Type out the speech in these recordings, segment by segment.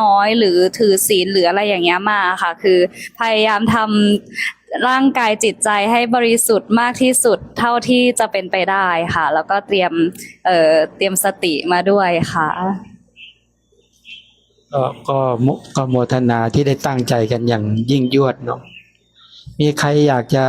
น้อยหรือถือศีลหรืออะไรอย่างเงี้ยมาค่ะ คือพยายามทำร่างกายจิตใจให้บริสุทธิ์มากที่สุดเท่าที่จะเป็นไปได้ค่ะ แล้วก็เตรียมเอ่อเตรียมสติมาด้วยค่ะ ก็ก็มุก็โมทนาที่ได้ตั้งใจกันอย่างยิ่งยวดเนาะมีใครอยากจะ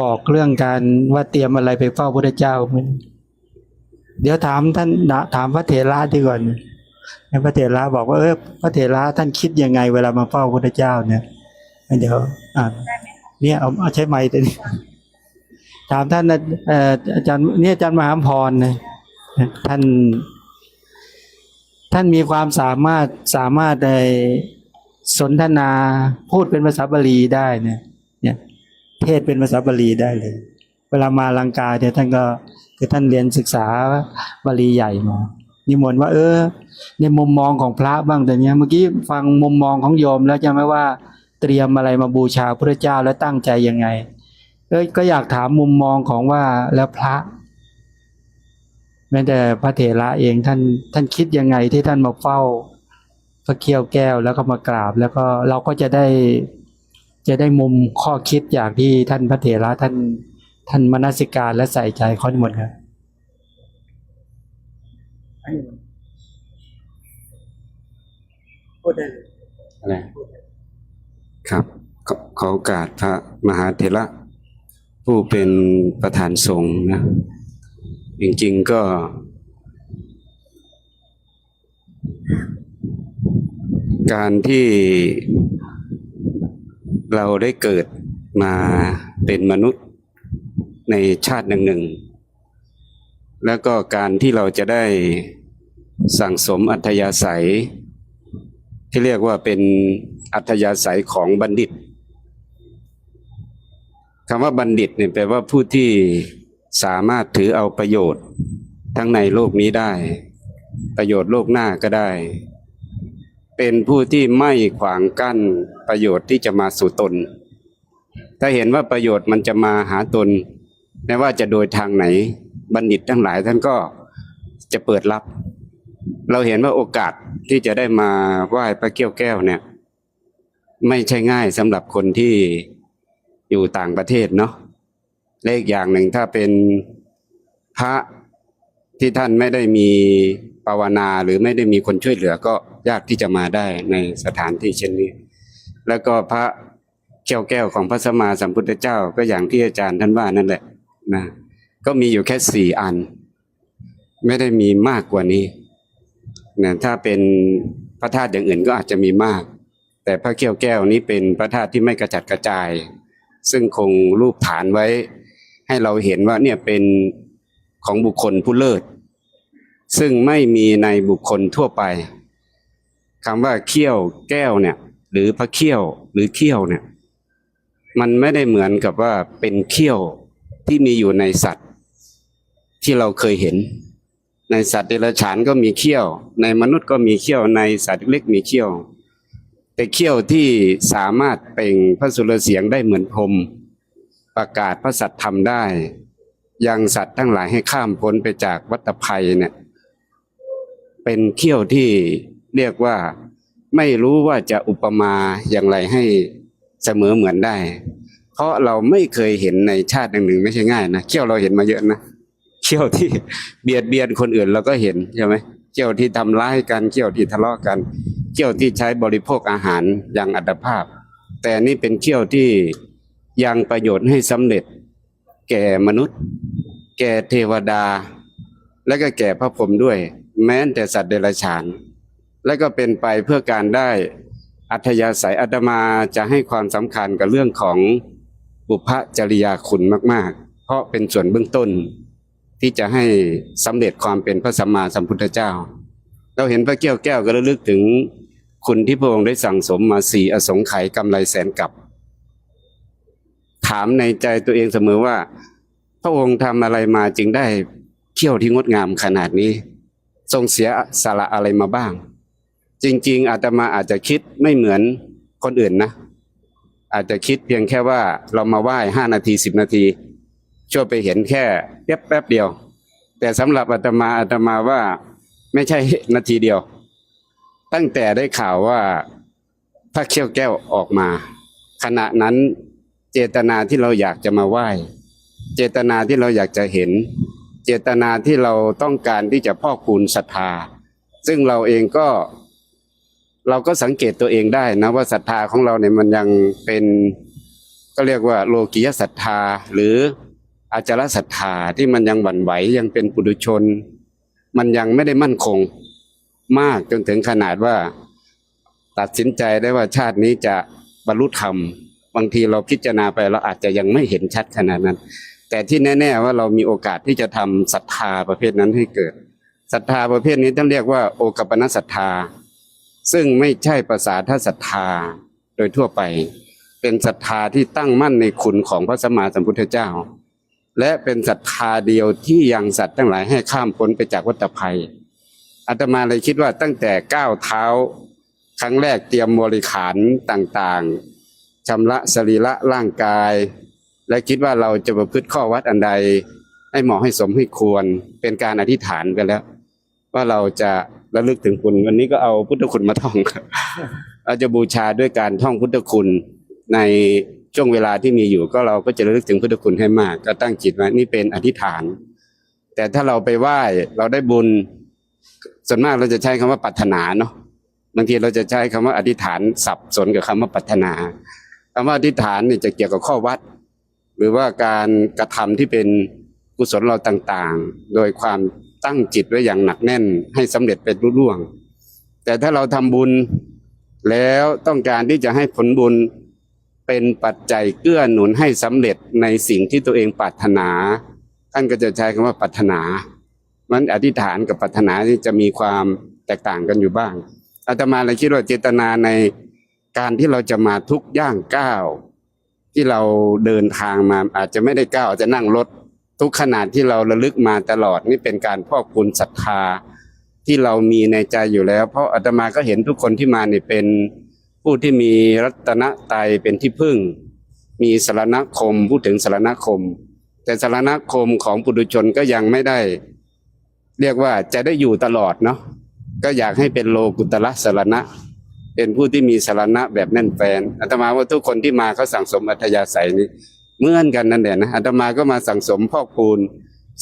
บอกเรื่องการว่าเตรียมอะไรไปเฝ้าพระเจ้าไหมเดี๋ยวถามท่านนะถามพระเถระดีก่อน พระเถระบอกว่าเออพระเถระท่านคิดยังไง เวลามาเฝ้าพระเจ้าเนี่ยเดี๋ยวอ่าเนี่ยเอาใช้ไม้ตัวนี้ถามท่านนะเอ่ออาจารย์เนี่ยอาจารย์มหาพรนะท่าน ท่านมีความสามารถสามารถในสนทนาพูดเป็นภาษาบาลีได้เนี่ยเนี่ย เทศเป็นภาษาบาลีได้เลย เวลามาลังกาเนี่ยท่านก็คือท่านเรียนศึกษาบาลีใหญ่มา นิมนต์ว่า เออ ในมุมมองของพระบ้างแต่เนี้ยเมื่อกี้ฟังมุมมองของโยมแล้วจะไหมว่าเตรียมอะไรมาบูชาพระเจ้าแล้วตั้งใจยังไงเอ้ยก็อยากถามมุมมองของว่าแล้วพระแม้แต่พระเถระเองท่านท่านคิดยังไงที่ท่านมาเฝ้าพระเคียวแก้วแล้วก็มากราบ แล้วก็เราก็จะได้จะได้มุมข้อคิดอย่างที่ท่านพระเถระท่านท่านมนสิการและใส่ใจข้อนี้หมดครับ พูดได้เลยอะไรครับขอขอโอกาสพระมหาเถระผู้เป็นประธานสงฆ์นะจริงๆก็การที่เราได้เกิดมาเป็นมนุษย์ในชาติหนึ่งหนึ่งๆแล้วก็การที่เราจะได้ สั่งสมอัธยาศัย ที่เรียกว่าเป็นอัธยาศัยของบัณฑิตคำว่าบัณฑิตเนี่ยแปลว่าผู้ที่สามารถถือเอาประโยชน์ ทั้งในโลกนี้ได้ ประโยชน์โลกหน้าก็ได้ เป็นผู้ที่ไม่ขวางกั้นประโยชน์ที่จะมาสู่ตน ถ้าเห็นว่าประโยชน์มันจะมาหาตนไม่ว่าจะโดยทางไหน บัณฑิตทั้งหลายท่านก็จะเปิดรับ เราเห็นว่าโอกาสที่จะได้มาไหว้พระเกี้ยวแก้วเนี่ย ไม่ใช่ง่ายสำหรับคนที่อยู่ต่างประเทศเนาะและอีกอย่างหนึ่งถ้าเป็นพระที่ท่านไม่ได้มีภาวนาหรือไม่ได้มีคนช่วยเหลือก็ยากที่จะมาได้ในสถานที่เช่นนี้ แล้วก็พระเกี้ยวแก้วของพระสมมาสัมพุทธเจ้าก็อย่างที่อาจารย์ท่านว่านั่นแหละนะก็มีอยู่แค่สี่อัน ไม่ได้มีมากกว่านี้ นะถ้าเป็นพระธาตุอย่างอื่นก็อาจจะมีมาก แต่พระเกี้ยวแก้วนี้เป็นพระธาตุที่ไม่กระจัดกระจาย ซึ่งคงรูปฐานไว้ ให้เราเห็นว่าเนี่ยเป็นของบุคคลผู้เลิศ ซึ่งไม่มีในบุคคลทั่วไปคำว่าเขี้ยวแก้วเนี่ย หรือพระเขี้ยวหรือเขี้ยวเนี่ย มันไม่ได้เหมือนกับว่าเป็นเขี้ยวที่มีอยู่ในสัตว์ ที่เราเคยเห็น ในสัตว์เดรัจฉานก็มีเขี้ยว ในมนุษย์ก็มีเขี้ยวในสัตว์เล็กมีเขี้ยว แต่เขี้ยวที่สามารถเป่งพระสุรเสียงได้เหมือนพรมประกาศพระสัตธรรมได้ ยังสัตว์ทั้งหลายให้ข้ามพ้นไปจากวัฏภัยเนี่ยเป็นเขี้ยวที่เรียกว่าไม่รู้ว่าจะอุปมาอย่างไรให้เสมอเหมือนได้ เพราะเราไม่เคยเห็นในชาติหนึ่งๆไม่ใช่ง่ายนะเขี้ยวเราเห็นมาเยอะนะ เขี้ยวที่เบียดเบียนคนอื่นเราก็เห็นใช่ไหมเขี้ยวที่ทำร้ายกันเขี้ยวที่ทะเลาะกันเขี้ยวที่ใช้บริโภคอาหารอย่างอัตภาพ แต่นี่เป็นเขี้ยวที่ยังประโยชน์ให้สำเร็จ แก่มนุษย์ แก่เทวดา และก็แก่พระพรหมด้วย แม้แต่สัตว์เดรัจฉาน และก็เป็นไปเพื่อการได้อัธยาศัยอาตมาจะให้ความสำคัญกับเรื่องของบุพจริยาคุณมาก ๆ เพราะเป็นส่วนเบื้องต้น ที่จะให้สำเร็จความเป็นพระสัมมาสัมพุทธเจ้า เราเห็นพระเกี้ยวแก้วก็ระลึกถึงคุณที่พระองค์ได้สั่งสมมาสี่อสงไขยกำไรแสนกับ ถามในใจตัวเองเสมอว่า พระองค์ทำอะไรมาจึงได้เที่ยวที่งดงามขนาดนี้ ทรงเสียสละอะไรมาบ้าง จริง ๆ อาตมาอาจจะคิดไม่เหมือนคนอื่นนะ อาจจะคิดเพียงแค่ว่าเรามาไหว้ห้านาทีสิบนาที ช่วยไปเห็นแค่แป๊บแป๊บเดียว แต่สำหรับอาตมาอาตมาว่าไม่ใช่นาทีเดียว ตั้งแต่ได้ข่าวว่าพระเขี้ยวแก้วออกมา ขณะนั้นเจตนาที่เราอยากจะมาไหว้ เจตนาที่เราอยากจะเห็น เจตนาที่เราต้องการที่จะพ่อกพูนศรัทธา ซึ่งเราเองก็ เราก็สังเกตตัวเองได้นะว่าศรัทธาของเราเนี่ยมันยังเป็น ก็เรียกว่าโลกียศรัทธาหรือ อาจารศรัทธาที่มันยังหวั่นไหวยังเป็นปุถุชน มันยังไม่ได้มั่นคงมากจนถึงขนาดว่า ตัดสินใจได้ว่าชาตินี้จะบรรลุธรรม บางทีเราพิจารณาไปเราอาจจะยังไม่เห็นชัดขนาดนั้น แต่ที่แน่ ๆ ว่าเรามีโอกาสที่จะทำศรัทธาประเภทนั้นให้เกิดศรัทธาประเภทนี้ต้องเรียกว่า โอกปปนศรัทธา ซึ่งไม่ใช่ภาษาท่าศรัทธาโดยทั่วไป เป็นศรัทธาที่ตั้งมั่นในคุณของพระสัมมาสัมพุทธเจ้า และเป็นศรัทธาเดียวที่ยังสัตว์ทั้งหลายให้ข้ามพ้นไปจากวัฏภัยอาตมาเลยคิดว่าตั้งแต่ก้าวเท้า ครั้งแรกเตรียมบริขารต่างๆชำระสรีระร่างกาย และคิดว่าเราจะประพฤติข้อวัดอันใด ให้เหมาะให้สมให้ควรเป็นการอธิษฐานไปแล้ว ว่าเราจะระลึกถึงคุณ วันนี้ก็เอาพุทธคุณมาท่องเราจะบูชาด้วยการท่องพุทธคุณใน ช่วงเวลาที่มีอยู่ก็เราก็จะระลึกถึงพุทธคุณให้มาก ก็ตั้งจิตไว้นี่เป็นอธิษฐาน แต่ถ้าเราไปไหว้เราได้บุญส่วนมากเราจะใช้คำว่าปรารถนาเนาะบางทีเราจะใช้คำว่าอธิษฐานสับสนกับคำว่าปรารถนาคำว่าอธิษฐานเนี่ยจะเกี่ยวกับข้อวัด หรือว่าการกระทำที่เป็นกุศลเราต่างๆ โดยความตั้งจิตไว้อย่างหนักแน่นให้สำเร็จเป็นรุ่ล่วง แต่ถ้าเราทำบุญแล้วต้องการที่จะให้ผลบุญ เป็นปัจจัยเกื้อหนุนให้สำเร็จในสิ่งที่ตัวเองปรารถนา ท่านก็จะใช้คำว่าปรารถนา มันอธิษฐานกับปรารถนาที่จะมีความแตกต่างกันอยู่บ้างอาตมาเลยคิดว่าเจตนาในการที่เราจะมาทุกย่างก้าวที่เราเดินทางมาอาจจะไม่ได้ก้าวจะนั่งรถทุกขนาดที่เราระลึกมาตลอดนี่เป็นการพ่อกพูนศรัทธาที่เรามีในใจอยู่แล้ว เพราะอาตมาก็เห็นทุกคนที่มาเนี่ยเป็น ผู้ที่มีรัตนตรัยเป็นที่พึ่ง มีสารณคมพูดถึงสารณคม แต่สารณคมของปุถุชนก็ยังไม่ได้ เรียกว่าจะได้อยู่ตลอดเนาะก็อยากให้เป็นโลกุตละสารณะ เป็นผู้ที่มีสารณะแบบแน่นแฟนอาตมาว่าทุกคนที่มาเขาสั่งสมอัธยาศัยนี้เหมือนกันนั่นแหละนะอาตมาก็มาสั่งสมพอกพูน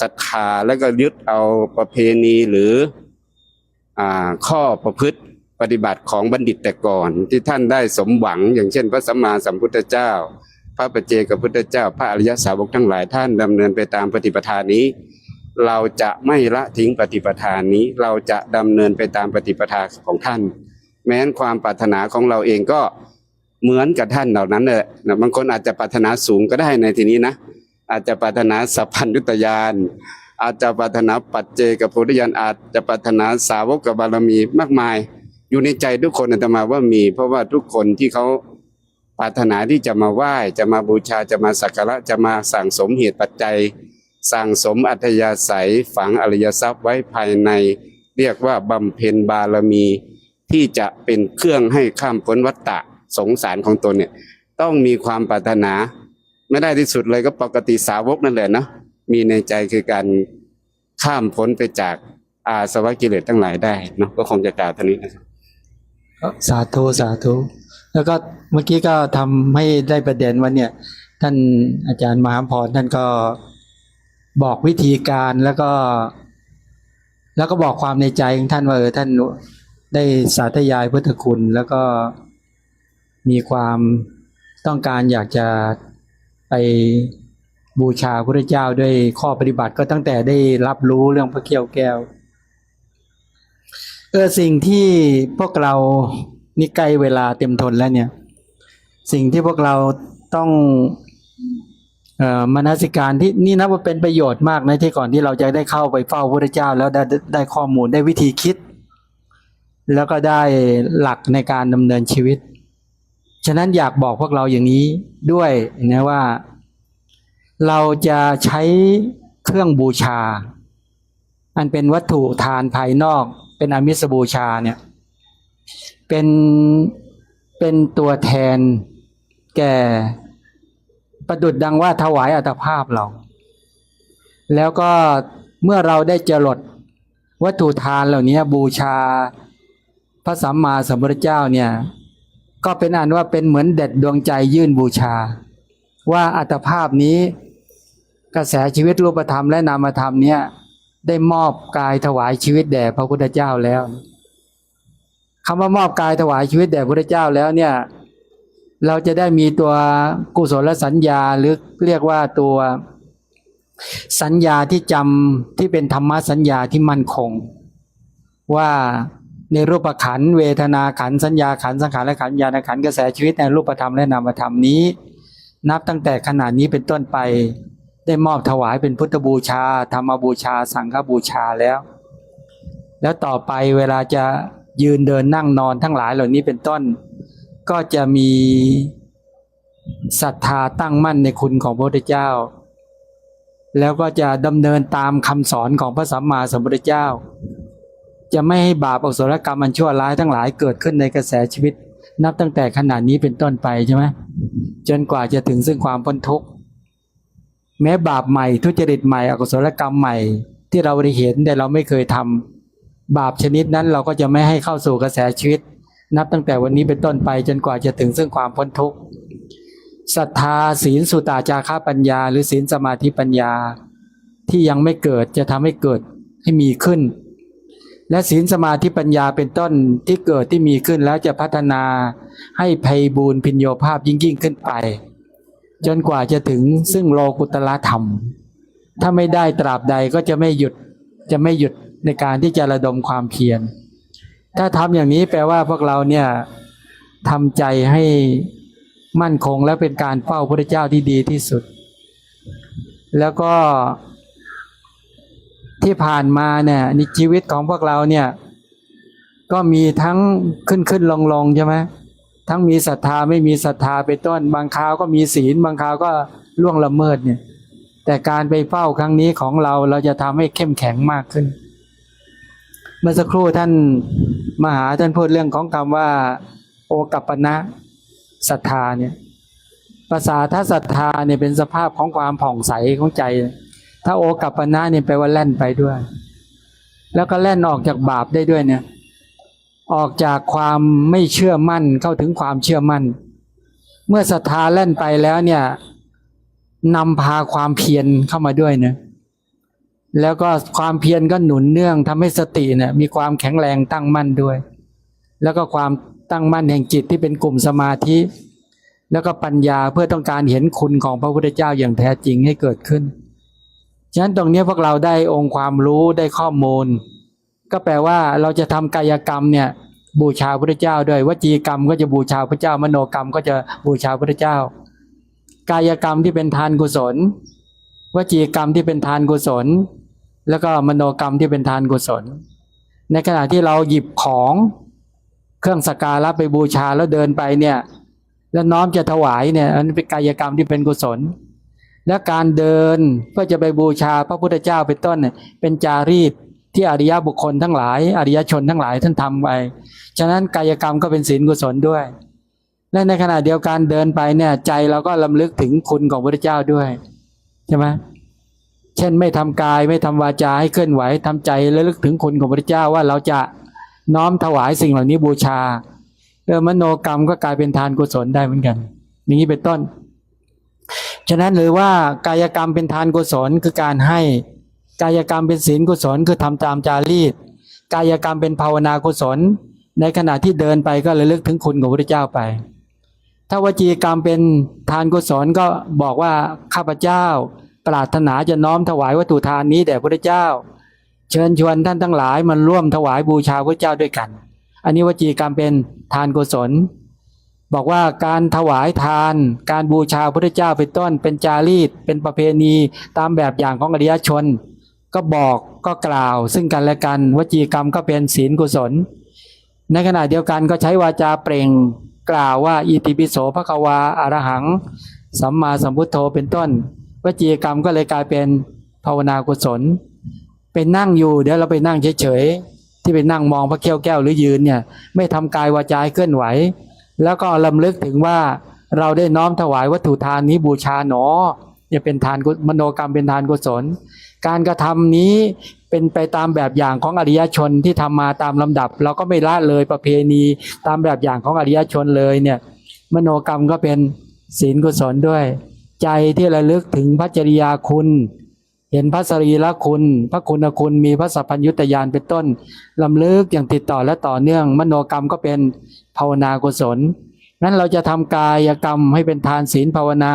ศรัทธาแล้วก็ยึดเอาประเพณีหรืออข้อประพฤติ ปฏิบัติของบัณฑิตแต่ก่อน ที่ท่านได้สมหวัง อย่างเช่น พระสัมมาสัมพุทธเจ้า พระปัจเจกพุทธเจ้า พระอริยสาวกทั้งหลายท่านดำเนินไปตามปฏิปทานี้ เราจะไม่ละทิ้งปฏิปทานนี้ เราจะดำเนินไปตามปฏิปทาของท่าน แม้นความปรารถนาของเราเองก็เหมือนกับท่านเหล่านั้นเลยบางคนอาจจะปรารถนาสูงก็ได้ในทีนี้นะ อาจจะปรารถนาสัพพัญญุตยานอาจจะปรารถนาปัจเจกับโพธิญาณอาจจะปรารถนาสาวกกับบารมีมากมาย อยู่ในใจทุกคนอาตมาว่ามี เพราะว่าทุกคนที่เขาปรารถนาที่จะมาไหว้จะมาบูชาจะมาสักการะจะมาสั่งสมเหตุปัจจัย สั่งสมอัธยาศัยฝังอริยทรัพย์ไว้ภายใน เรียกว่าบำเพ็ญบารมี ที่จะเป็นเครื่องให้ข้ามพ้นวัฏฏะสงสารของตนเนี่ยต้องมีความปรารถนา ไม่ได้ที่สุดเลยก็ปกติสาวกนั่นแหละเนาะมีในใจคือการข้ามพ้นไปจากอาสวะกิเลสทั้งหลายได้เนาะก็คงจะกล่าวเท่านี้นะครับ สาธุสาธุแล้วก็เมื่อกี้ก็ทำให้ได้ประเด็นว่าเนี่ย ท่านอาจารย์มหาพรท่านก็บอกวิธีการแล้วก็ แล้วก็บอกความในใจของท่านว่าเออท่านได้สาธยายพุทธคุณ แล้วก็มีความต้องการอยากจะไปบูชาพระเจ้าด้วยข้อปฏิบัติก็ตั้งแต่ได้รับรู้เรื่องพระเกี้ยวแก้ว เออสิ่งที่พวกเรานี่ใกล้เวลาเต็มทนแล้วเนี่ย สิ่งที่พวกเราต้องเอ่อมนสิการที่นี่นับว่าเป็นประโยชน์มากนะที่ก่อนที่เราจะได้เข้าไปเฝ้าพระเจ้า แล้วได้ได้ข้อมูลได้วิธีคิด แล้วก็ได้หลักในการดำเนินชีวิต ฉะนั้นอยากบอกพวกเราอย่างนี้ด้วยนะว่า เราจะใช้เครื่องบูชา อันเป็นวัตถุทานภายนอก เป็นอามิสบูชาเนี่ยเป็นเป็นตัวแทนแก่ประดุดดังว่าถวายอัตภาพเรา แล้วก็เมื่อเราได้จรดวัตถุทานเหล่านี้บูชาพระสัมมาสัมพุทธเจ้าเนี่ยก็เป็นอันว่าเป็นเหมือนเด็ดดวงใจยื่นบูชา ว่าอัตภาพนี้กระแสชีวิตรูปธรรมและนามธรรมเนี่ย ได้มอบกายถวายชีวิตแด่พระพุทธเจ้าแล้วคำว่ามอบกายถวายชีวิตแด่พระพุทธเจ้าแล้วเนี่ย เราจะได้มีตัวกุศลสัญญาหรือเรียกว่าตัวสัญญาที่จำที่เป็นธรรมสัญญาที่มั่นคง ว่าในรูปขันเวทนาขันสัญญาขันสังขารและขันญาณขันกระแสชีวิตในรูปธรรมและนามธรรมนี้ นับตั้งแต่ขณะนี้เป็นต้นไป ได้มอบถวายเป็นพุทธบูชา ธรรมบูชา สังฆบูชาแล้ว แล้วต่อไปเวลาจะยืนเดินนั่งนอนทั้งหลายเหล่านี้เป็นต้น ก็จะมีศรัทธาตั้งมั่นในคุณของพระพุทธเจ้า แล้วก็จะดำเนินตามคำสอนของพระสัมมาสัมพุทธเจ้า จะไม่ให้บาปอกุศลกรรมมันชั่วร้ายทั้งหลายเกิดขึ้นในกระแสชีวิต นับตั้งแต่ขณะนี้เป็นต้นไปใช่ไหมจนกว่าจะถึงซึ่งความพ้นทุกข์ แม้บาปใหม่ทุจริตใหม่อกุศลกรรมใหม่ ที่เราได้เห็นแต่เราไม่เคยทำบาปชนิดนั้นเราก็จะไม่ให้เข้าสู่กระแสชีวิต นับตั้งแต่วันนี้เป็นต้นไปจนกว่าจะถึงซึ่งความพ้นทุกข์ศรัทธาศีลสุตาจาระปัญญา หรือศีลสมาธิปัญญา ที่ยังไม่เกิดจะทำให้เกิดให้มีขึ้น และศีลสมาธิปัญญาเป็นต้นที่เกิดที่มีขึ้นแล้วจะพัฒนาให้ไพบูร์พิญโยภาพยิ่งยิ่งขึ้นไป จนกว่าจะถึงซึ่งโลกุตละธรรม ถ้าไม่ได้ตราบใดก็จะไม่หยุดจะไม่หยุดในการที่จะระดมความเพียร ถ้าทำอย่างนี้แปลว่าพวกเราเนี่ยทำใจให้มั่นคงและเป็นการเฝ้าพระเจ้าที่ดีที่สุด แล้วก็ที่ผ่านมาเนี่ยในชีวิตของพวกเราเนี่ยก็มีทั้งขึ้นขึ้นลงลงใช่ไหม ทั้งมีศรัทธาไม่มีศรัทธาไปต้น บางคราวก็มีศีล บางคราวก็ล่วงละเมิดเนี่ย แต่การไปเฝ้าครั้งนี้ของเราเราจะทำให้เข้มแข็งมากขึ้น เมื่อสักครู่ท่านมหาท่านพูดเรื่องของคำว่า โอกัปปนะศรัทธาเนี่ยภาษาถ้าศรัทธาเนี่ยเป็นสภาพของความผ่องใสของใจ ถ้าโอกัปปนะเนี่ยแปลว่าแล่นไปด้วย แล้วก็แล่นออกจากบาปได้ด้วยเนี่ย ออกจากความไม่เชื่อมั่นเข้าถึงความเชื่อมั่น เมื่อศรัทธาแล่นไปแล้วเนี่ยนำพาความเพียรเข้ามาด้วยเนี่ยแล้วก็ความเพียรก็หนุนเนื่องทำให้สติเนี่ยมีความแข็งแรงตั้งมั่นด้วย แล้วก็ความตั้งมั่นแห่งจิตที่เป็นกลุ่มสมาธิ แล้วก็ปัญญาเพื่อต้องการเห็นคุณของพระพุทธเจ้าอย่างแท้จริงให้เกิดขึ้น ฉะนั้นตรงนี้พวกเราได้องค์ความรู้ได้ข้อมูล ก็แปลว่าเราจะทำกายกรรมเนี่ยบูชาพระเจ้าด้วยวจีกรรมก็จะบูชาพระเจ้ามโนกรรมก็จะบูชาพระเจ้า กายกรรมที่เป็นทานกุศลวจีกรรมที่เป็นทานกุศล แล้วก็มโนกรรมที่เป็นทานกุศล ในขณะที่เราหยิบของเครื่องสักการะไปบูชาแล้วเดินไปเนี่ยแล้วน้อมจะถวายเนี่ยอันเป็นกายกรรมที่เป็นกุศล และการเดินเพื่อจะไปบูชาพระพุทธเจ้าเป็นต้นเป็นจารีต ที่อริยบุคคลทั้งหลาย อริยชนทั้งหลายท่านทำไป ฉะนั้นกายกรรมก็เป็นศีลกุศลด้วย และในขณะเดียวกันเดินไปเนี่ยใจเราก็ลำลึกถึงคุณของพระเจ้าด้วยใช่ไหมเช่นไม่ทำกายไม่ทำวาจาให้เคลื่อนไหวทำใจและลึกถึงคุณของพระเจ้าว่าเราจะน้อมถวายสิ่งเหล่านี้บูชาเออมโนกรรมก็กลายเป็นทานกุศลได้เหมือนกันอย่างนี้เป็นต้น ฉะนั้นหรือว่ากายกรรมเป็นทานกุศลคือการให้ กายกรรมเป็นศีลกุศลคือทำตามจารีต กายกรรมเป็นภาวนากุศล ในขณะที่เดินไปก็ระลึกถึงคุณของพระเจ้าไป ถ้าวจีกรรมเป็นทานกุศลก็บอกว่าข้าพเจ้า ปรารถนาจะน้อมถวายวัตถุทานนี้แด่พระเจ้า เชิญชวนท่านทั้งหลายมันร่วมถวายบูชาพระเจ้าด้วยกัน อันนี้วจีกรรมเป็นทานกุศล บอกว่าการถวายทาน การบูชาพระเจ้าเป็นต้นเป็นจารีต เป็นประเพณีตามแบบอย่างของอริยชน ก็บอกก็กล่าว ซึ่งกันและกันวจีกรรมก็เป็นศีลกุศล ในขณะเดียวกันก็ใช้วาจาเปล่งกล่าวว่าอิติปิโสภควาอารหัง สัมมาสัมพุทโธเป็นต้น วจีกรรมก็เลยกลายเป็นภาวนากุศลเป็นนั่งอยู่เดี๋ยวเราไปนั่งเฉยๆที่ไปนั่งมองพระแก้วแก้วหรือยืนเนี่ยไม่ทำกายวาจาเคลื่อนไหว แล้วก็ลำลึกถึงว่าเราได้น้อมถวายวัตถุทานนี้บูชาหนอ เนี่ยเป็นทานกุมโนกรรมเป็นทานกุศล การกระทำนี้เป็นไปตามแบบอย่างของอริยชนที่ทำมาตามลำดับ เราก็ไม่ละเลยประเพณีตามแบบอย่างของอริยชนเลยเนี่ยมโนกรรมก็เป็นศีลกุศลด้วย ใจที่ระลึกถึงพระจริยาคุณ เห็นพระสรีระคุณ พระคุณคุณมีพระสัพพัญญุตยานเป็นต้นลำลึกอย่างติดต่อและต่อเนื่อง มโนกรรมก็เป็นภาวนากุศลนั้นเราจะทำกายกรรมให้เป็นทานศีลภาวนา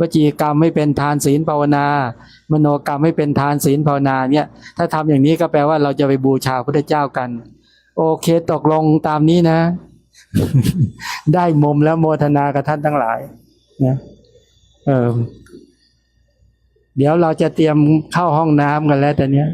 วจีกรรมไม่เป็นทานศีลภาวนา มโนกรรมไม่เป็นทานศีลภาวนาเนี่ยถ้าทำอย่างนี้ก็แปลว่าเราจะไปบูชาพระเจ้ากัน โอเคตกลงตามนี้นะ ได้มุมแล้วโมทนากับท่านทั้งหลายนะเออเดี๋ยวเราจะเตรียมเข้าห้องน้ำกันแล้วแต่เนี้ย